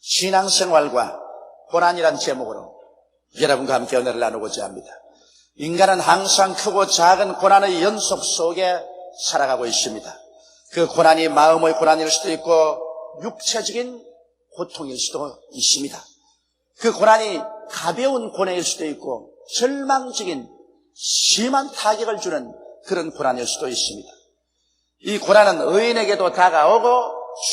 신앙생활과 고난이란 제목으로 여러분과 함께 은혜를 나누고자 합니다. 인간은 항상 크고 작은 고난의 연속 속에 살아가고 있습니다. 그 고난이 마음의 고난일 수도 있고 육체적인 고통일 수도 있습니다. 그 고난이 가벼운 고난일 수도 있고 절망적인 심한 타격을 주는 그런 고난일 수도 있습니다. 이 고난은 의인에게도 다가오고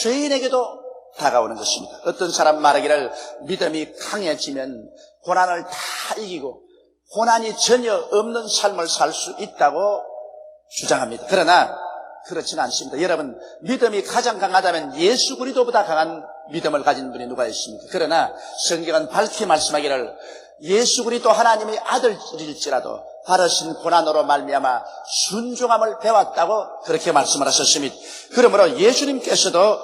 죄인에게도 다가오는 것입니다. 어떤 사람 말하기를 믿음이 강해지면 고난을 다 이기고 고난이 전혀 없는 삶을 살 수 있다고 주장합니다. 그러나 그렇지는 않습니다. 여러분 믿음이 가장 강하다면 예수 그리스도보다 강한 믿음을 가진 분이 누가 있습니까? 그러나 성경은 밝히 말씀하기를 예수 그리스도 하나님의 아들일지라도 받으신 고난으로 말미암아 순종함을 배웠다고 그렇게 말씀을 하셨습니다. 그러므로 예수님께서도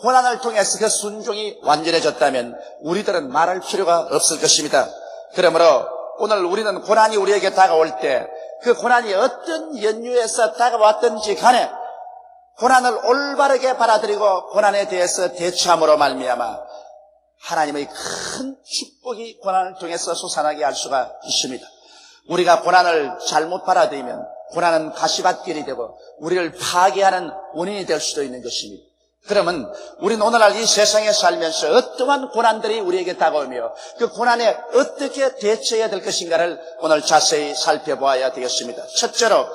고난을 통해서 그 순종이 완전해졌다면 우리들은 말할 필요가 없을 것입니다. 그러므로 오늘 우리는 고난이 우리에게 다가올 때 그 고난이 어떤 연유에서 다가왔든지 간에 고난을 올바르게 받아들이고 고난에 대해서 대처함으로 말미암아 하나님의 큰 축복이 고난을 통해서 솟아나게 할 수가 있습니다. 우리가 고난을 잘못 받아들이면 고난은 가시밭길이 되고 우리를 파괴하는 원인이 될 수도 있는 것입니다. 그러면 우리는 오늘날 이 세상에 살면서 어떠한 고난들이 우리에게 다가오며 그 고난에 어떻게 대처해야 될 것인가를 오늘 자세히 살펴보아야 되겠습니다. 첫째로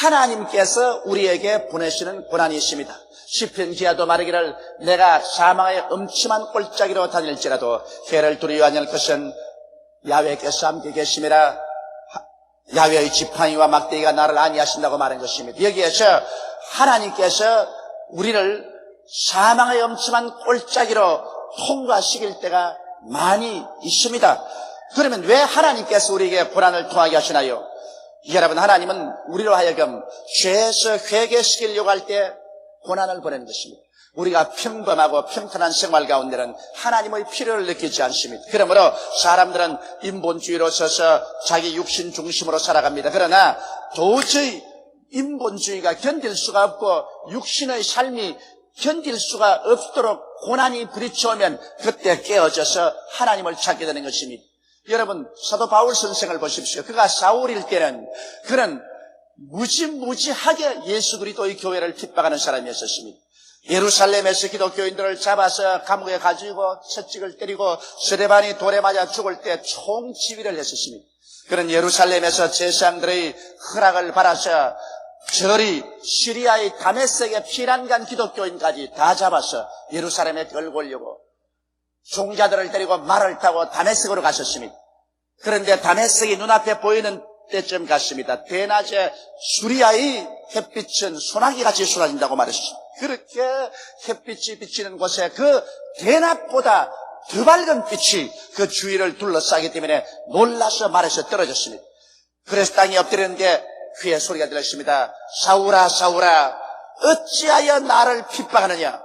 하나님께서 우리에게 보내시는 고난이 있습니다. 시편 기아도 말하기를 내가 사망의 음침한 꼴짜기로 다닐지라도 해를 두려워하지 않을 것은 야외께서 함께 계심이라 야외의 지팡이와 막대기가 나를 아니하신다고 말한 것입니다. 여기에서 하나님께서 우리를 사망의 엄침한 꼴짜기로 통과시킬 때가 많이 있습니다. 그러면 왜 하나님께서 우리에게 고난을 통하게 하시나요? 여러분 하나님은 우리로 하여금 죄에서 회개시키려고 할 때 고난을 보내는 것입니다. 우리가 평범하고 평탄한 생활 가운데는 하나님의 필요를 느끼지 않습니다. 그러므로 사람들은 인본주의로 서서 자기 육신 중심으로 살아갑니다. 그러나 도저히 인본주의가 견딜 수가 없고 육신의 삶이 견딜 수가 없도록 고난이 부딪혀오면 그때 깨어져서 하나님을 찾게 되는 것입니다. 여러분 사도 바울 선생을 보십시오. 그가 사울일 때는 그는 무지무지하게 예수 그리스도의 교회를 핍박하는 사람이었습니다. 예루살렘에서 기독교인들을 잡아서 감옥에 가지고 채찍을 때리고 스레반이 돌에 맞아 죽을 때 총지휘를 했었습니다. 그런 예루살렘에서 제사장들의 허락을 받아서 저리 시리아의 다메섹의 피란간 기독교인까지 다 잡아서 예루살렘에 끌고 오려고 종자들을 데리고 말을 타고 다메섹으로 가셨습니다. 그런데 다메섹이 눈앞에 보이는 때쯤 갔습니다. 대낮에 수리아의 햇빛은 소나기같이 쏟아진다고 말했습니다. 그렇게 햇빛이 비치는 곳에 그 대낮보다 더 밝은 빛이 그 주위를 둘러싸기 때문에 놀라서 말에서 떨어졌습니다. 그래서 땅에 엎드렸는데 귀에 소리가 들렸습니다. 사울아 사울아 어찌하여 나를 핍박하느냐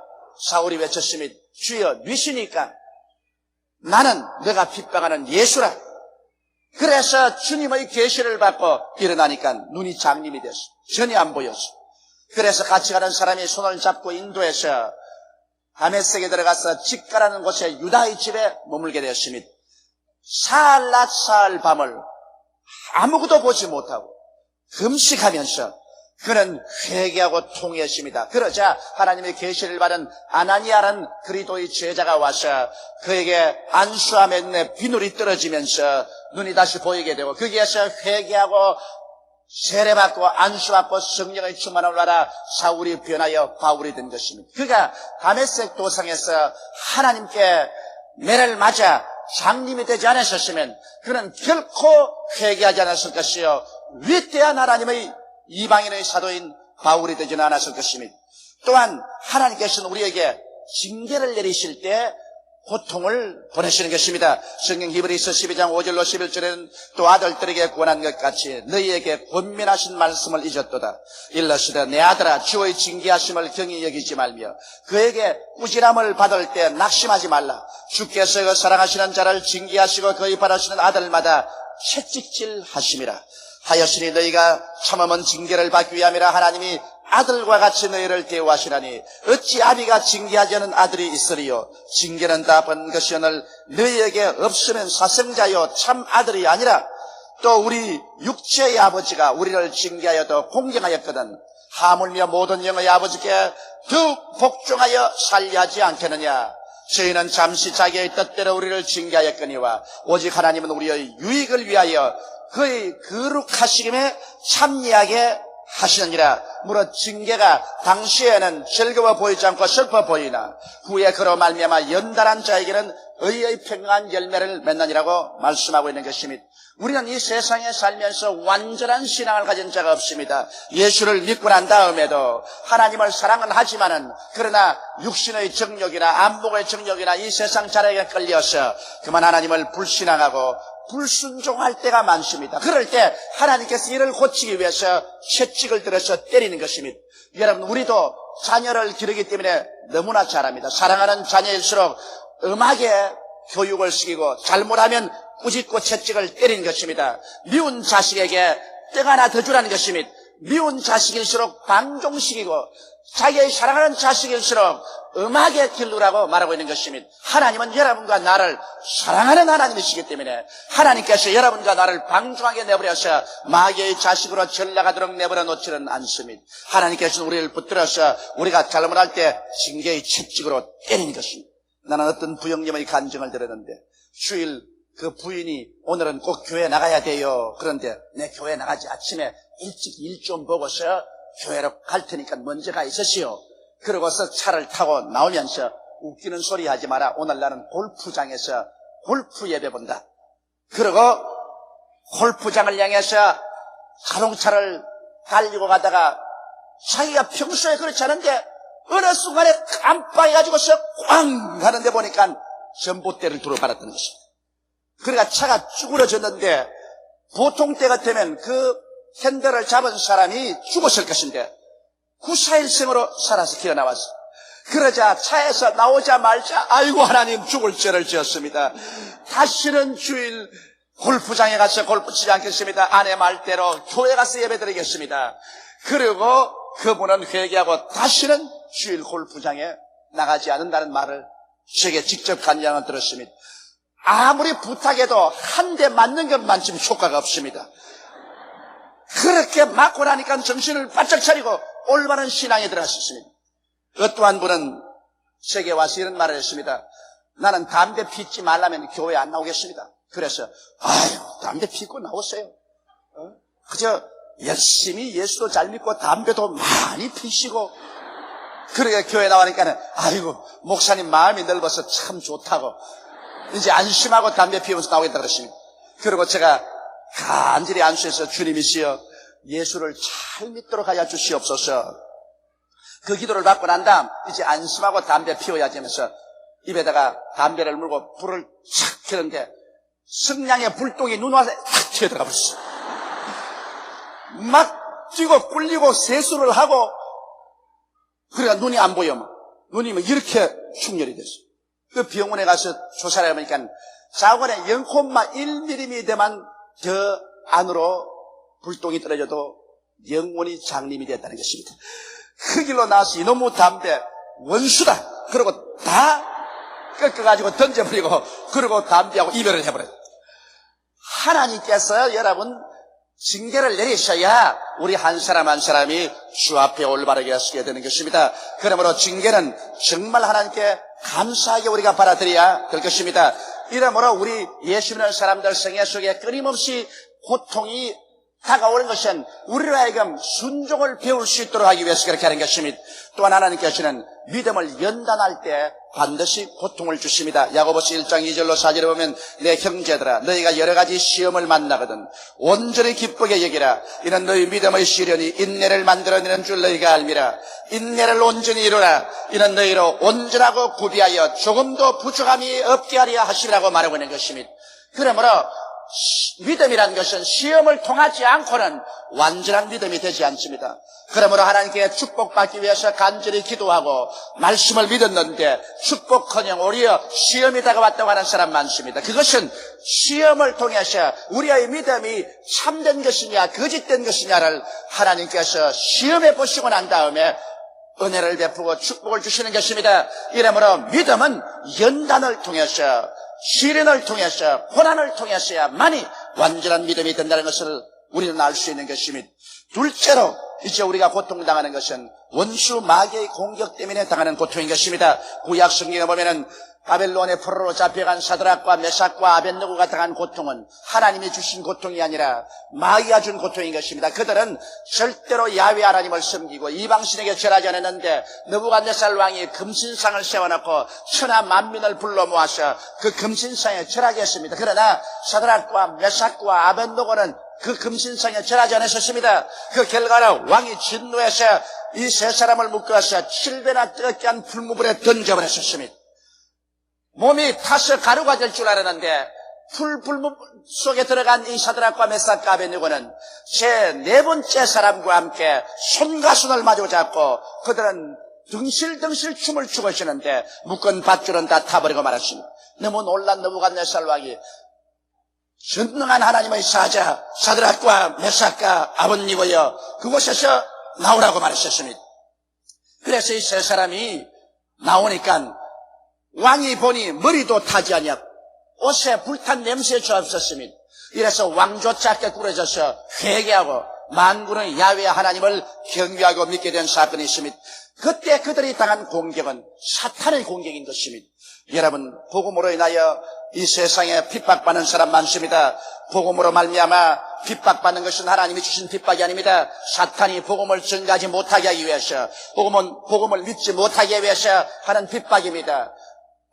사울이 외쳤습니다. 주여 뉘시니까 나는 내가 핍박하는 예수라 그래서 주님의 계시를 받고 일어나니까 눈이 장님이 됐어. 전혀 안 보였어. 그래서 같이 가는 사람이 손을 잡고 인도해서 다메섹에 들어가서 집가라는 곳에 유다의 집에 머물게 되었습니다. 사흘 사흘 밤을 아무것도 보지 못하고 금식하면서 그는 회개하고 통했습니다. 그러자 하나님의 계시를 받은 아나니아라는 그리도의 제자가 와서 그에게 안수함에 비늘이 떨어지면서 눈이 다시 보이게 되고 거기에서 회개하고 세례받고 안수받고 성령의 충만을 받아 사울이 변하여 바울이 된 것입니다. 그가 다메섹 도상에서 하나님께 매를 맞아 장님이 되지 않으셨으면 그는 결코 회개하지 않았을 것이요 위대한 하나님의 이방인의 사도인 바울이 되지는 않았을 것입니다. 또한 하나님께서는 우리에게 징계를 내리실 때 고통을 보내시는 것입니다. 성경 히브리서 12장 5절로 11절에는 또 아들들에게 권한 것 같이 너희에게 권면하신 말씀을 잊었도다. 일러시되 내 아들아 주의 징계하심을 경히 여기지 말며 그에게 꾸지람을 받을 때 낙심하지 말라. 주께서 그 사랑하시는 자를 징계하시고 그의 바라시는 아들마다 채찍질 하심이라. 하였으니 너희가 참으면 징계를 받기 위함이라 하나님이 아들과 같이 너희를 대우하시나니 어찌 아비가 징계하지 않은 아들이 있으리요? 징계는 다 번 것이오늘 너희에게 없으면 사생자요 참 아들이 아니라 또 우리 육체의 아버지가 우리를 징계하여도 공경하였거든. 하물며 모든 영의 아버지께 더욱 복종하여 살려하지 않겠느냐? 저희는 잠시 자기의 뜻대로 우리를 징계하였거니와 오직 하나님은 우리의 유익을 위하여 그의 거룩하시김에 참여하게 하시느니라. 물어 징계가 당시에는 즐거워 보이지 않고 슬퍼 보이나 후에 그로 말미암아 연달한 자에게는 의의 평강한 열매를 맺느니라고 말씀하고 있는 것입니다. 우리는 이 세상에 살면서 완전한 신앙을 가진 자가 없습니다. 예수를 믿고 난 다음에도 하나님을 사랑은 하지만은 그러나 육신의 정욕이나 안목의 정욕이나 이 세상 자락에 끌려서 그만 하나님을 불신앙하고 불순종할 때가 많습니다. 그럴 때 하나님께서 이를 고치기 위해서 채찍을 들어서 때리는 것입니다. 여러분 우리도 자녀를 기르기 때문에 너무나 잘합니다. 사랑하는 자녀일수록 음악에 교육을 시키고 잘못하면 꾸짖고 채찍을 때리는 것입니다. 미운 자식에게 떡 하나 더 주라는 것입니다. 미운 자식일수록 방종시키고 자기의 사랑하는 자식일수록 음악에 길르라고 말하고 있는 것입니다. 하나님은 여러분과 나를 사랑하는 하나님이시기 때문에 하나님께서 여러분과 나를 방종하게 내버려서 마귀의 자식으로 전락하도록 내버려 놓지는 않습니다. 하나님께서는 우리를 붙들어서 우리가 잘못할 때 징계의 채찍으로 때리는 것입니다. 나는 어떤 부형님의 간증을 들었는데 주일 그 부인이 오늘은 꼭 교회 나가야 돼요. 그런데 내 교회 나가지 아침에 일찍 일 좀 보고서 교회로 갈 테니까 먼저 가 있으시오. 그러고서 차를 타고 나오면서 웃기는 소리 하지 마라. 오늘 나는 골프장에서 골프 예배 본다. 그리고 골프장을 향해서 자동차를 달리고 가다가 자기가 평소에 그렇지 않은데 어느 순간에 깜빡해가지고서 꽝 하는데 보니까 전봇대를 들어받았던 것입니다. 그러니까 차가 쭈그러졌는데 보통 때 같으면 그 핸들을 잡은 사람이 죽었을 것인데 구사일생으로 살아서 기어 나왔어. 그러자 차에서 나오자마자 아이고 하나님 죽을 죄를 지었습니다. 다시는 주일 골프장에 가서 골프 치지 않겠습니다. 아내 말대로 교회 가서 예배 드리겠습니다. 그리고 그분은 회개하고 다시는 주일 골프장에 나가지 않는다는 말을 제게 직접 간장을 들었습니다. 아무리 부탁해도 한 대 맞는 것만큼 효과가 없습니다. 그렇게 맞고 나니까 정신을 바짝 차리고 올바른 신앙에 들어갔습니다. 어떠한 분은 제게 와서 이런 말을 했습니다. 나는 담배 피지 말라면 교회 안 나오겠습니다. 그래서 아유 담배 피고 나오세요. 어? 그저 열심히 예수도 잘 믿고 담배도 많이 피시고 그러게 교회 나오니까는 아이고 목사님 마음이 넓어서 참 좋다고 이제 안심하고 담배 피우면서 나오겠다 그러십니다. 그리고 제가 간절히 안수해서 주님이시여 예수를 잘 믿도록 하여 주시옵소서. 그 기도를 받고 난 다음 이제 안심하고 담배 피워야지 하면서 입에다가 담배를 물고 불을 착 켜는데 성냥의 불똥이 눈 와서 탁 튀어들어가 버렸어. 막 뛰고 꿀리고 세수를 하고 그러니까 눈이 안 보여. 막. 눈이 막 이렇게 충혈이 됐어. 그 병원에 가서 조사를 해보니까 자원에 0,1mm만 더 안으로 불똥이 떨어져도 영원히 장님이 됐다는 것입니다. 그 길로 나와서 이놈의 담배 원수다. 그리고 다 꺾어가지고 던져버리고 그리고 담배하고 이별을 해버려요. 하나님께서 여러분 징계를 내리셔야 우리 한 사람 한 사람이 주 앞에 올바르게 서게 되는 것입니다. 그러므로 징계는 정말 하나님께 감사하게 우리가 받아들여야 될 것입니다. 이러므로 우리 예수 믿는 사람들 생애 속에 끊임없이 고통이 다가오는 것은 우리로 하여금 순종을 배울 수 있도록 하기 위해서 그렇게 하는 것입니다. 또한 하나님께서는 믿음을 연단할 때 반드시 고통을 주십니다. 야고보스 1장 2절로 4절에 보면 내 형제들아 너희가 여러 가지 시험을 만나거든 온전히 기쁘게 여기라 이는 너희 믿음의 시련이 인내를 만들어내는 줄 너희가 알미라 인내를 온전히 이루라 이는 너희로 온전하고 구비하여 조금도 부족함이 없게 하리라 하시라고 말하고 있는 것입니다. 그러므로 시- 믿음이란 것은 시험을 통하지 않고는 완전한 믿음이 되지 않습니다. 그러므로 하나님께 축복받기 위해서 간절히 기도하고 말씀을 믿었는데 축복커녕 오히려 시험이 다가왔다고 하는 사람 많습니다. 그것은 시험을 통해서 우리의 믿음이 참된 것이냐 거짓된 것이냐를 하나님께서 시험해 보시고 난 다음에 은혜를 베푸고 축복을 주시는 것입니다. 이러므로 믿음은 연단을 통해서 시련을 통해서 고난을 통해서야만이 완전한 믿음이 된다는 것을 우리는 알 수 있는 것입니다. 둘째로 이제 우리가 고통당하는 것은 원수 마귀의 공격 때문에 당하는 고통인 것입니다. 구약 성경에 보면은 바벨론의 포로로 잡혀간 사드락과 메삭과 아벤느고가 당한 고통은 하나님이 주신 고통이 아니라 마귀가 준 고통인 것입니다. 그들은 절대로 야외 하나님을 섬기고 이방신에게 절하지 않았는데 느부갓네살 왕이 금신상을 세워놓고 천하 만민을 불러 모아서 그 금신상에 절하게 했습니다. 그러나 사드락과 메삭과 아벤느고는 그 금신상에 절하지 않으셨습니다. 그 결과로 왕이 진노해서 이 세 사람을 묶어서 7배나 뜨겁게 한 풀무불에 던져버렸습니다. 몸이 타서 가루가 될 줄 알았는데 풀불 속에 들어간 이 사드락과 메삭과 아벤누고는 제 네 번째 사람과 함께 손과 손을 마주 잡고 그들은 등실등실 춤을 추고 있었는데 묶은 밧줄은 다 타버리고 말았습니다. 너무 놀란 너부갓네살 왕이 전능한 하나님의 사자 사드락과 메삭과 아버님이여 그곳에서 나오라고 말했었습니다. 그래서 이 세 사람이 나오니까 왕이 보니 머리도 타지 않냐 옷에 불탄 냄새 없었습니다. 이래서 왕조차게 꾸려져서 회개하고 만군의 야외 하나님을 경배하고 믿게 된 사건이 있습니다. 그때 그들이 당한 공격은 사탄의 공격인 것입니다. 여러분 복음으로 인하여 이 세상에 핍박받는 사람 많습니다. 복음으로 말미암아 핍박받는 것은 하나님이 주신 핍박이 아닙니다. 사탄이 복음을 증가하지 못하게 하기 위해서 복음은 복음을 믿지 못하게 위해서 하는 핍박입니다.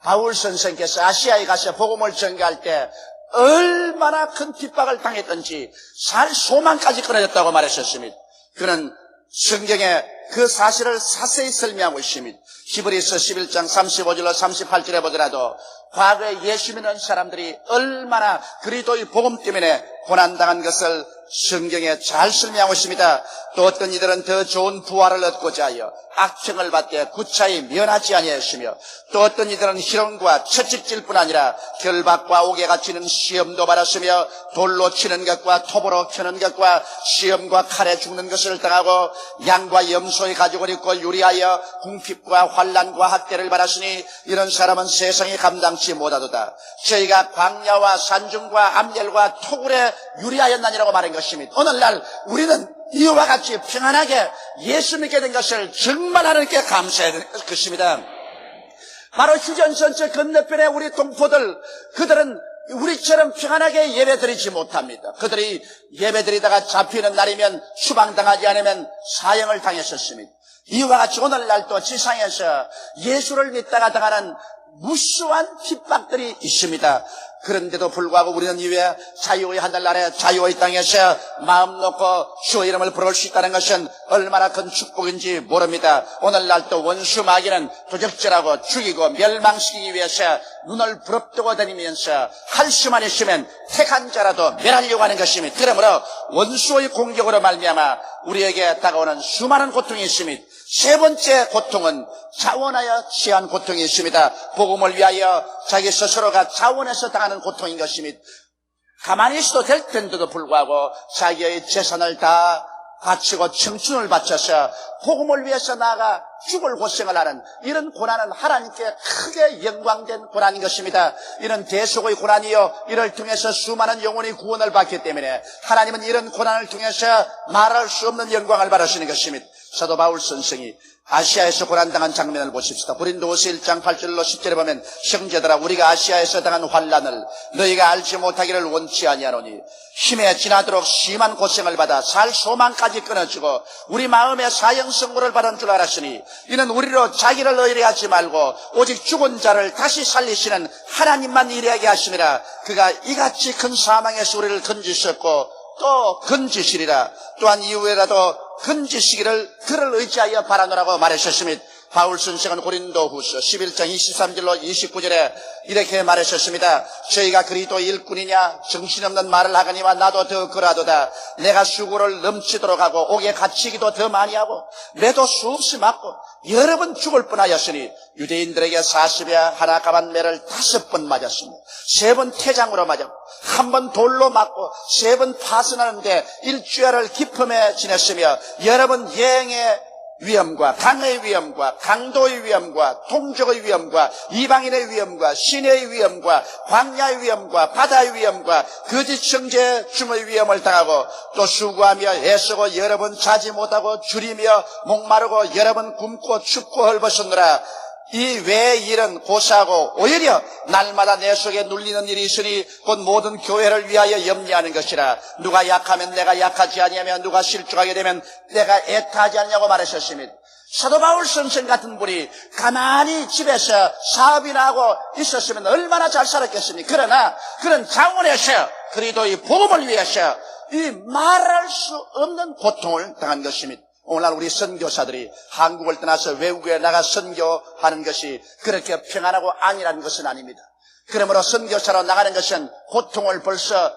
바울 선생께서 아시아에 가서 복음을 전개할 때 얼마나 큰 핍박을 당했던지 살 소망까지 끊어졌다고 말했었습니다. 그는 성경에 그 사실을 자세히 설명하고 있습니다. 히브리서 11장 35절로 38절에 보더라도 과거에 예수 믿는 사람들이 얼마나 그리스도의 복음 때문에 고난당한 것을 성경에 잘 설명하고 있습니다. 또 어떤 이들은 더 좋은 부활을 얻고자 하여 악평을 받되 구차히 면하지 아니하였으며 또 어떤 이들은 희롱과 채찍질뿐 아니라 결박과 옥에가 치는 시험도 받았으며 돌로 치는 것과 톱으로 켜는 것과 시험과 칼에 죽는 것을 당하고 양과 염소의 가죽을 입고 유리하여 궁핍과 환란과 학대를 받았으니 이런 사람은 세상에 감당치 못하도다. 저희가 광야와 산중과 암열과 토굴에 유리하였나니라고 말한 것 입니다. 오늘날 우리는 이와 같이 평안하게 예수 믿게 된 것을 정말 하나님께 감사해야 될 것입니다. 바로 휴전선 저 건너편에 우리 동포들 그들은 우리처럼 평안하게 예배드리지 못합니다. 그들이 예배드리다가 잡히는 날이면 추방당하지 않으면 사형을 당했었습니다. 이와 같이 오늘날 또 지상에서 예수를 믿다가 당하는 무수한 핍박들이 있습니다. 그런데도 불구하고 우리는 이외 자유의 하늘나라에 자유의 땅에서 마음 놓고 주의 이름을 부를 수 있다는 것은 얼마나 큰 축복인지 모릅니다. 오늘날 또 원수 마귀는 도적질하고 죽이고 멸망시키기 위해서 눈을 부릅뜨고 다니면서 할 수만 있으면 택한 자라도 멸하려고 하는 것입니다. 그러므로 원수의 공격으로 말미암아 우리에게 다가오는 수많은 고통이 있습니다. 세 번째 고통은 자원하여 취한 고통이 있습니다. 복음을 위하여 자기 스스로가 자원해서 당하는 고통인 것입니다. 가만히 있어도 될 텐데도 불구하고 자기의 재산을 다 바치고 청춘을 바쳐서 복음을 위해서 나아가 죽을 고생을 하는 이런 고난은 하나님께 크게 영광된 고난인 것입니다. 이런 대속의 고난이요. 이를 통해서 수많은 영혼이 구원을 받기 때문에 하나님은 이런 고난을 통해서 말할 수 없는 영광을 받으시는 것입니다. 사도 바울 선생이 아시아에서 고난당한 장면을 보십시다. 고린도후서 1장 8절로 10절에 보면 형제들아 우리가 아시아에서 당한 환란을 너희가 알지 못하기를 원치 아니하노니 힘에 지나도록 심한 고생을 받아 살 소망까지 끊어지고 우리 마음에 사형 선고를 받은 줄 알았으니 이는 우리로 자기를 의뢰하지 말고 오직 죽은 자를 다시 살리시는 하나님만 의뢰하게 하심이라 그가 이같이 큰 사망에서 우리를 건지셨고 또 건지시리라 또한 이후에라도 건지시기를 그를 의지하여 바라노라고 말하셨습니다. 바울 선생은 고린도 후서 11장 23절로 29절에 이렇게 말하셨습니다. 저희가 그리도 일꾼이냐 정신없는 말을 하거니와 나도 더 그라도다. 내가 수고를 넘치도록 하고 옥에 갇히기도 더 많이 하고 매도 수없이 맞고 여러 번 죽을 뻔하였으니 유대인들에게 40여 하나 가반 매를 다섯 번 맞았습니다. 세 번 태장으로 맞았고 한 번 돌로 맞고 세 번 파선하는데 일주일을 기품에 지냈으며 여러 번 여행의 위험과 강의 위험과 강도의 위험과 통족의 위험과 이방인의 위험과 신의 위험과 광야의 위험과 바다의 위험과 거짓 정제 중의 위험을 당하고 또 수고하며 애쓰고 여러 번 자지 못하고 줄이며 목마르고 여러 번 굶고 춥고 헐벗었느라 이 외의 일은 고사하고 오히려 날마다 내 속에 눌리는 일이 있으니 곧 모든 교회를 위하여 염려하는 것이라 누가 약하면 내가 약하지 아니하며 누가 실족하게 되면 내가 애타하지 않냐고 말하셨습니다. 사도 바울 선생 같은 분이 가만히 집에서 사업이나 하고 있었으면 얼마나 잘 살았겠습니까? 그러나 그런 장원에서 그리도 이 복음을 위해서 이 말할 수 없는 고통을 당한 것입니다. 오늘날 우리 선교사들이 한국을 떠나서 외국에 나가 선교하는 것이 그렇게 평안하고 안일한 것은 아닙니다. 그러므로 선교사로 나가는 것은 고통을 벌써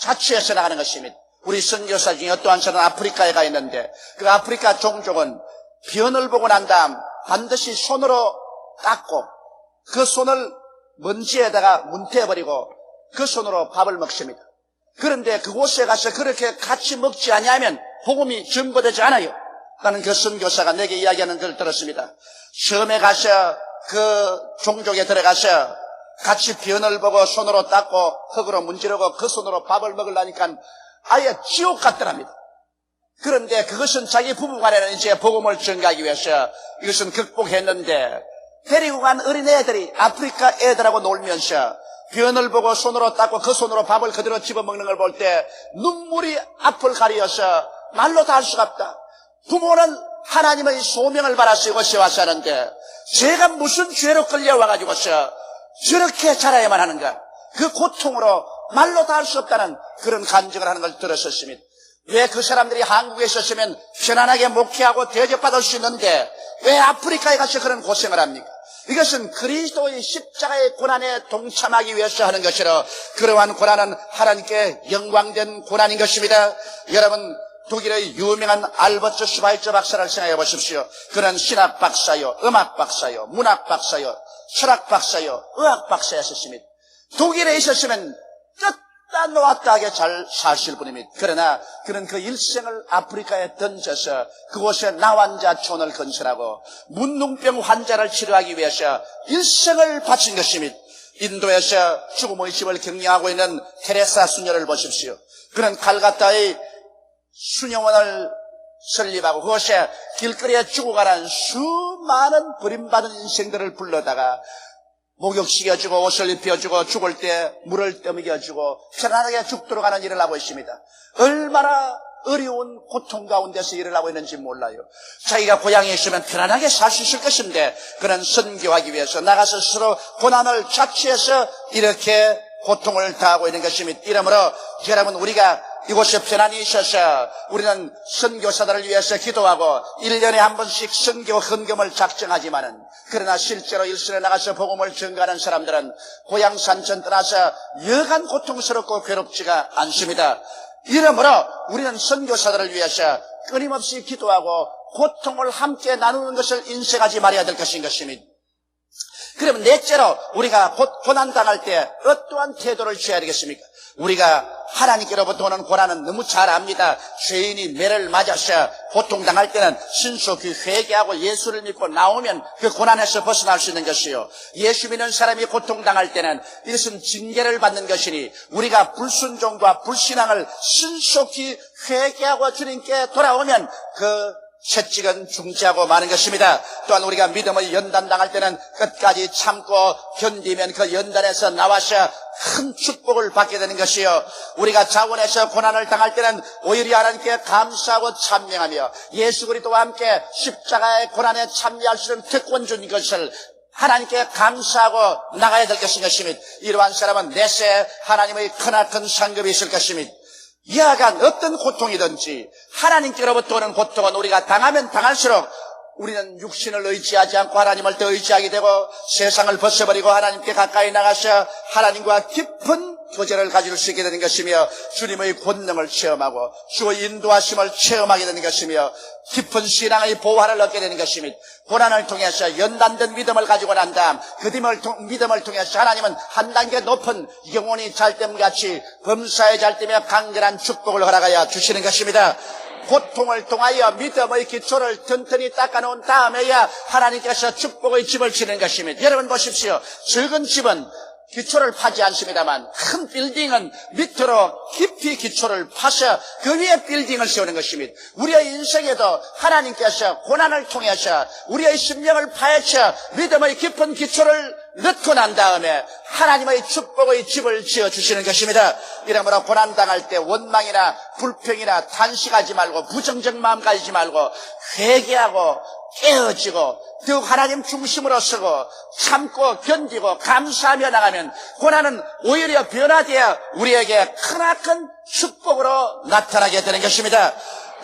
자취해서 나가는 것입니다. 우리 선교사 중에 어떠한 사람은 아프리카에 가 있는데 그 아프리카 종족은 변을 보고 난 다음 반드시 손으로 닦고 그 손을 먼지에다가 문태버리고 그 손으로 밥을 먹습니다. 그런데 그곳에 가서 그렇게 같이 먹지 아니하면 복음이 전보되지 않아요. 나는 그 선교사가 내게 이야기하는 걸 들었습니다. 처음에 가서 그 종족에 들어가서 같이 변을 보고 손으로 닦고 흙으로 문지르고 그 손으로 밥을 먹으려니까 아예 지옥 같더랍니다. 그런데 그것은 자기 부부간에는 이제 복음을 전가하기 위해서 이것은 극복했는데 데리고 간 어린애들이 아프리카 애들하고 놀면서 변을 보고 손으로 닦고 그 손으로 밥을 그대로 집어먹는 걸 볼 때 눈물이 앞을 가리어서 말로 다 할 수가 없다. 부모는 하나님의 소명을 와서 하는데 제가 무슨 죄로 끌려와가지고서 저렇게 자라야만 하는가. 그 고통으로 말로 다 할 수 없다는 그런 간증을 하는 걸 들었었습니다. 왜 그 사람들이 한국에 있었으면 편안하게 목회하고 대접받을 수 있는데 왜 아프리카에 가서 그런 고생을 합니까? 이것은 그리스도의 십자가의 고난에 동참하기 위해서 하는 것이라 그러한 고난은 하나님께 영광된 고난인 것입니다. 여러분 독일의 유명한 알버트 슈바이처 박사를 생각해 보십시오. 그는 신학 박사요, 음악 박사요, 문학 박사요, 철학 박사요, 의학 박사였습니다. 독일에 있었으면 뜻다 놓았다 하게 잘 사실 분입니다. 그러나 그는 그 일생을 아프리카에 던져서 그곳에 나환자촌을 건설하고 문둥병 환자를 치료하기 위해서 일생을 바친 것입니다. 인도에서 죽음의 집을 격려하고 있는 테레사 수녀를 보십시오. 그는 칼가타의 수녀원을 설립하고 그것에 길거리에 죽어가는 수많은 버림받은 인생들을 불러다가 목욕시켜주고 옷을 입혀주고 죽을 때 물을 떠먹여주고 편안하게 죽도록 하는 일을 하고 있습니다. 얼마나 어려운 고통 가운데서 일을 하고 있는지 몰라요. 자기가 고향에 있으면 편안하게 살 수 있을 것인데 그는 선교하기 위해서 나가서 스스로 고난을 자취해서 이렇게 고통을 당하고 있는 것입니다. 이러므로 여러분 우리가 이곳에 편안히 있어서 우리는 선교사들을 위해서 기도하고 1년에 한 번씩 선교 헌금을 작정하지만은 그러나 실제로 일선에 나가서 복음을 전가하는 사람들은 고향 산천 떠나서 여간 고통스럽고 괴롭지가 않습니다. 이러므로 우리는 선교사들을 위해서 끊임없이 기도하고 고통을 함께 나누는 것을 인식하지 말아야 될 것인 것입니다. 그러면 넷째로 우리가 고난 당할 때 어떠한 태도를 취해야 되겠습니까? 우리가 하나님께로부터 오는 고난은 너무 잘 압니다. 죄인이 매를 맞아서 고통 당할 때는 신속히 회개하고 예수를 믿고 나오면 그 고난에서 벗어날 수 있는 것이요. 예수 믿는 사람이 고통 당할 때는 이것은 징계를 받는 것이니 우리가 불순종과 불신앙을 신속히 회개하고 주님께 돌아오면 그 채찍은 중지하고 마는 것입니다. 또한 우리가 믿음을 연단당할 때는 끝까지 참고 견디면 그 연단에서 나와서 큰 축복을 받게 되는 것이요. 우리가 자원에서 고난을 당할 때는 오히려 하나님께 감사하고 찬명하며 예수 그리스도와 함께 십자가의 고난에 참여할 수 있는 특권 준 것을 하나님께 감사하고 나가야 될 것인 것입니다. 이러한 사람은 내세 하나님의 크나큰 상급이 있을 것입니다. 이하간 어떤 고통이든지 하나님께로부터 오는 고통은 우리가 당하면 당할수록 우리는 육신을 의지하지 않고 하나님을 더 의지하게 되고 세상을 벗어버리고 하나님께 가까이 나가서 하나님과 깊은 교제를 가질 수 있게 되는 것이며 주님의 권능을 체험하고 주의 인도하심을 체험하게 되는 것이며 깊은 신앙의 보화를 얻게 되는 것이며 고난을 통해서 연단된 믿음을 가지고 난 다음 그 믿음을, 통해서 하나님은 한 단계 높은 영혼이 잘됨같이 범사에 잘되며 강건한 축복을 허락하여 주시는 것입니다. 고통을 통하여 믿음의 기초를 튼튼히 닦아놓은 다음에야 하나님께서 축복의 집을 지는 것입니다. 여러분 보십시오. 적은 집은 기초를 파지 않습니다만 큰 빌딩은 밑으로 깊이 기초를 파서 그 위에 빌딩을 세우는 것입니다. 우리의 인생에도 하나님께서 고난을 통해서 우리의 심령을 파헤쳐 믿음의 깊은 기초를 넣고 난 다음에 하나님의 축복의 집을 지어 주시는 것입니다. 이러므로 고난 당할 때 원망이나 불평이나 탄식하지 말고 부정적 마음 가지지 말고 회개하고 깨어지고 더욱 하나님 중심으로 서고 참고 견디고 감사하며 나가면 고난은 오히려 변화되어 우리에게 크나큰 축복으로 나타나게 되는 것입니다.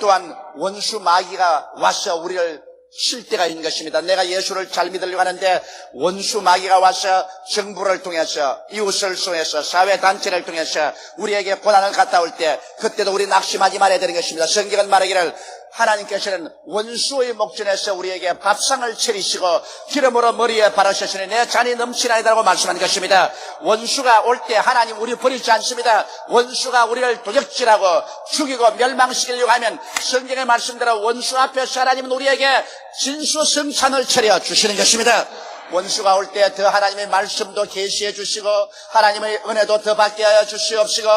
또한 원수 마귀가 와서 우리를 칠 때가 있는 것입니다. 내가 예수를 잘 믿으려고 하는데 원수 마귀가 와서 정부를 통해서 이웃을 통해서 사회단체를 통해서 우리에게 고난을 갖다 올 때 그때도 우리 낙심하지 말아야 되는 것입니다. 성경은 말하기를 하나님께서는 원수의 목전에서 우리에게 밥상을 차리시고 기름으로 머리에 바르셨으니 내 잔이 넘치나이다라고 말씀한 것입니다. 원수가 올 때 하나님 우리 버리지 않습니다. 원수가 우리를 도적질하고 죽이고 멸망시키려고 하면 성경의 말씀대로 원수 앞에서 하나님은 우리에게 진수성찬을 차려 주시는 것입니다. 원수가 올 때 더 하나님의 말씀도 계시해 주시고 하나님의 은혜도 더 받게 하여 주시옵시고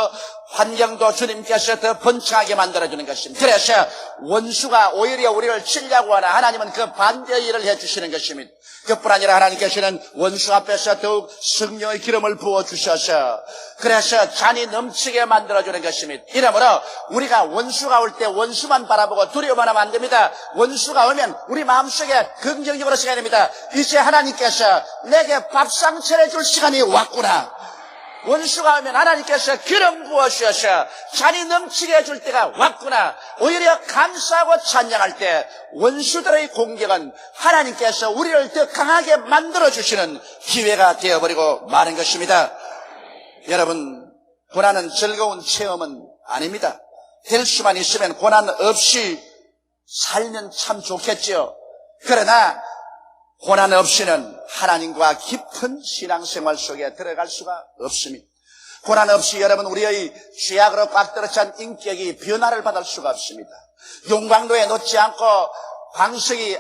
환경도 주님께서 더 번창하게 만들어 주는 것입니다. 그래서 원수가 오히려 우리를 치려고 하나 하나님은 그 반대의 일을 해 주시는 것입니다. 그뿐 아니라 하나님께서는 원수 앞에서 더욱 성령의 기름을 부어 주셔서 그래서 잔이 넘치게 만들어 주는 것입니다. 이러므로 우리가 원수가 올 때 원수만 바라보고 두려워만 하면 안 됩니다. 원수가 오면 우리 마음속에 긍정적으로 생각해야 됩니다. 이제 하나님께서 내게 밥상 차려줄 시간이 왔구나. 원수가 오면 하나님께서 기름 부어주셔서 잔이 넘치게 해줄 때가 왔구나. 오히려 감사하고 찬양할 때 원수들의 공격은 하나님께서 우리를 더 강하게 만들어주시는 기회가 되어버리고 마는 것입니다. 여러분, 고난은 즐거운 체험은 아닙니다. 될 수만 있으면 고난 없이 살면 참 좋겠지요. 그러나 고난 없이는 하나님과 깊은 신앙생활 속에 들어갈 수가 없습니다. 고난 없이 여러분 우리의 죄악으로 꽉 들어 찬 인격이 변화를 받을 수가 없습니다. 용광로에 놓지 않고 광석이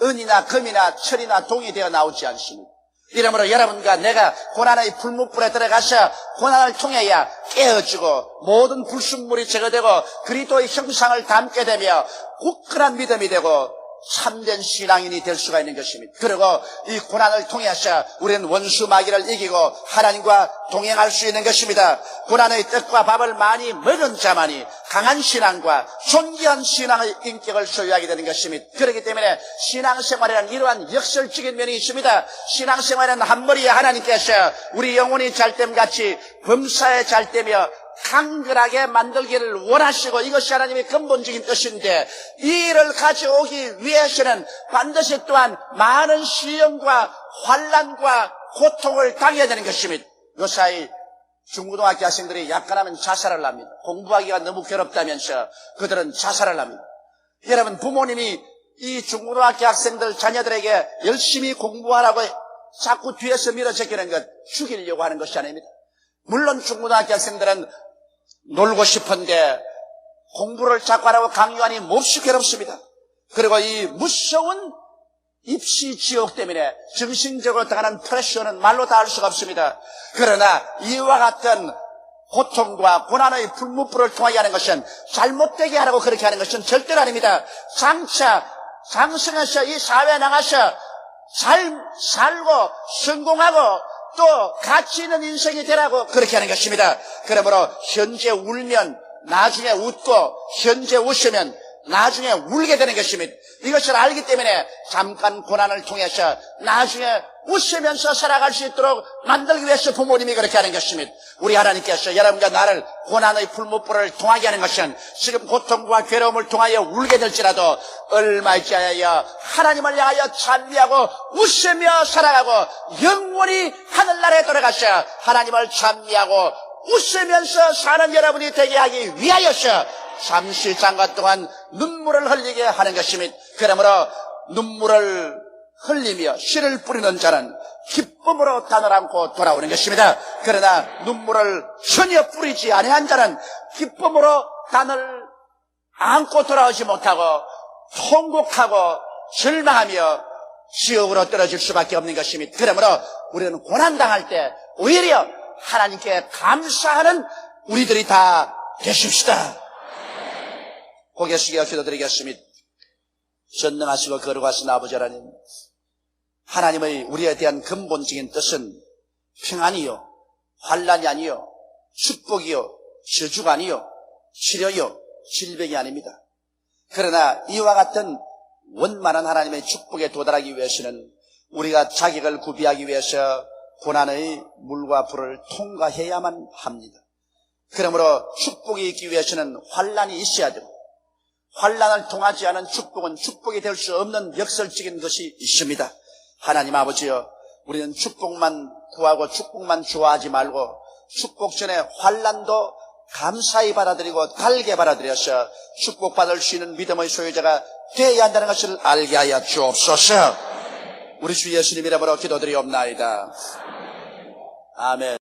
은이나 금이나 철이나 동이 되어 나오지 않습니다. 이러므로 여러분과 내가 고난의 불못불에 들어가서 고난을 통해야 깨어지고 모든 불순물이 제거되고 그리스도의 형상을 담게 되며 굳건한 믿음이 되고 참된 신앙인이 될 수가 있는 것입니다. 그리고 이 고난을 통해서 우리는 원수 마귀를 이기고 하나님과 동행할 수 있는 것입니다. 고난의 떡과 밥을 많이 먹은 자만이 강한 신앙과 존귀한 신앙의 인격을 소유하게 되는 것입니다. 그렇기 때문에 신앙생활에는 이러한 역설적인 면이 있습니다. 신앙생활에는 한 머리에 하나님께서 우리 영혼이 잘됨 같이 범사에 잘되며 강건하게 만들기를 원하시고 이것이 하나님의 근본적인 뜻인데 이 일을 가져오기 위해서는 반드시 또한 많은 시험과 환란과 고통을 당해야 되는 것입니다. 요사이 중고등학교 학생들이 약간하면 자살을 합니다. 공부하기가 너무 괴롭다면서 그들은 자살을 합니다. 여러분 부모님이 이 중고등학교 학생들 자녀들에게 열심히 공부하라고 자꾸 뒤에서 밀어제끼는 것 죽이려고 하는 것이 아닙니다. 물론 중고등학교 학생들은 놀고 싶은데 공부를 자꾸 하라고 강요하니 몹시 괴롭습니다. 그리고 이 무서운 입시 지옥 때문에 정신적으로 당하는 프레셔는 말로 다 할 수가 없습니다. 그러나 이와 같은 고통과 고난의 불무불을 통하게 하는 것은 잘못되게 하라고 그렇게 하는 것은 절대로 아닙니다. 장차 장성해서 이 사회에 나가서 잘 살고 성공하고 또 가치 있는 인생이 되라고 그렇게 하는 것입니다. 그러므로 현재 울면 나중에 웃고 현재 웃으면 나중에 울게 되는 것입니다. 이것을 알기 때문에 잠깐 고난을 통해서 나중에 웃으면서 살아갈 수 있도록 만들기 위해서 부모님이 그렇게 하는 것입니다. 우리 하나님께서 여러분과 나를 고난의 풀무불을 통하게 하는 것은 지금 고통과 괴로움을 통하여 울게 될지라도 얼마 있지 하여 하나님을 향하여 찬미하고 웃으며 살아가고 영원히 하늘나라에 돌아가서 하나님을 찬미하고 웃으면서 사는 여러분이 되게 하기 위하여서 잠시 장관 동안 눈물을 흘리게 하는 것입니다. 그러므로 눈물을 흘리며 씨를 뿌리는 자는 기쁨으로 단을 안고 돌아오는 것입니다. 그러나 눈물을 전혀 뿌리지 아니한 자는 기쁨으로 단을 안고 돌아오지 못하고 통곡하고 절망하며 지옥으로 떨어질 수밖에 없는 것입니다. 그러므로 우리는 고난당할 때 오히려 하나님께 감사하는 우리들이 다 되십시다. 고개 숙여 기도드리겠습니다. 전능하시고 거룩하신 아버지 하나님, 하나님의 우리에 대한 근본적인 뜻은 평안이요, 환란이 아니요, 축복이요, 저주가 아니요, 치료요, 질병이 아닙니다. 그러나 이와 같은 원만한 하나님의 축복에 도달하기 위해서는 우리가 자격을 구비하기 위해서 고난의 물과 불을 통과해야만 합니다. 그러므로 축복이 있기 위해서는 환란이 있어야 되고 환란을 통하지 않은 축복은 축복이 될 수 없는 역설적인 것이 있습니다. 하나님 아버지여, 우리는 축복만 구하고 축복만 좋아하지 말고 축복 전에 환란도 감사히 받아들이고 달게 받아들여서 축복받을 수 있는 믿음의 소유자가 되어야 한다는 것을 알게 하여 주옵소서. 우리 주 예수님 이름으로 기도드리옵나이다. 아멘.